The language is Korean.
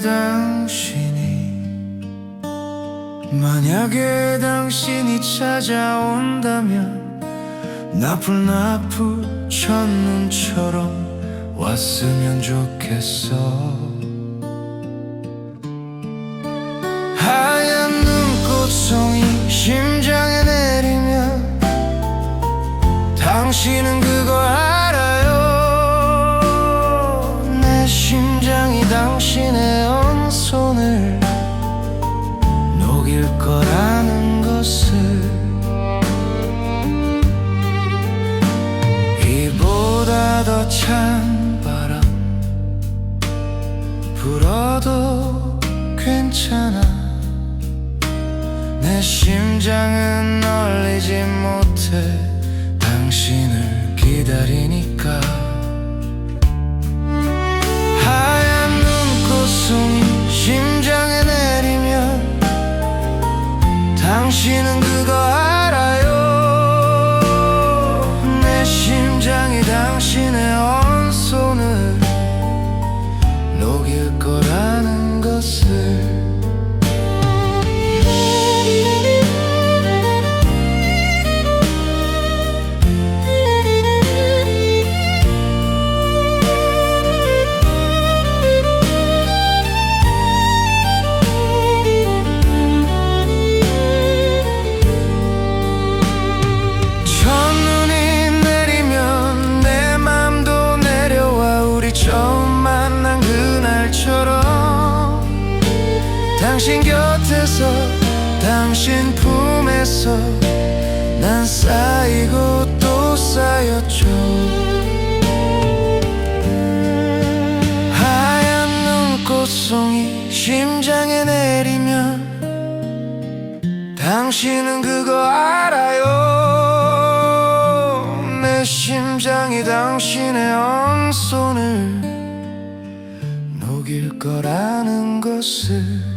당신이 만약에 당신이 찾아온다면 나풀 나풀 첫눈처럼 왔으면 좋겠어. 하얀 눈꽃송이 심장에 내리면 당신은 그거 알아요. 내 심장이 당신의 더 찬 바람 불어도 괜찮아. 내 심장은 널리지 못해 당신을 기다리니 당신 곁에서 당신 품에서 난 쌓이고 또 쌓였죠. 하얀 눈꽃송이 심장에 내리면 당신은 그거 알아요. 내 심장이 당신의 언손을 녹일 거라는 것을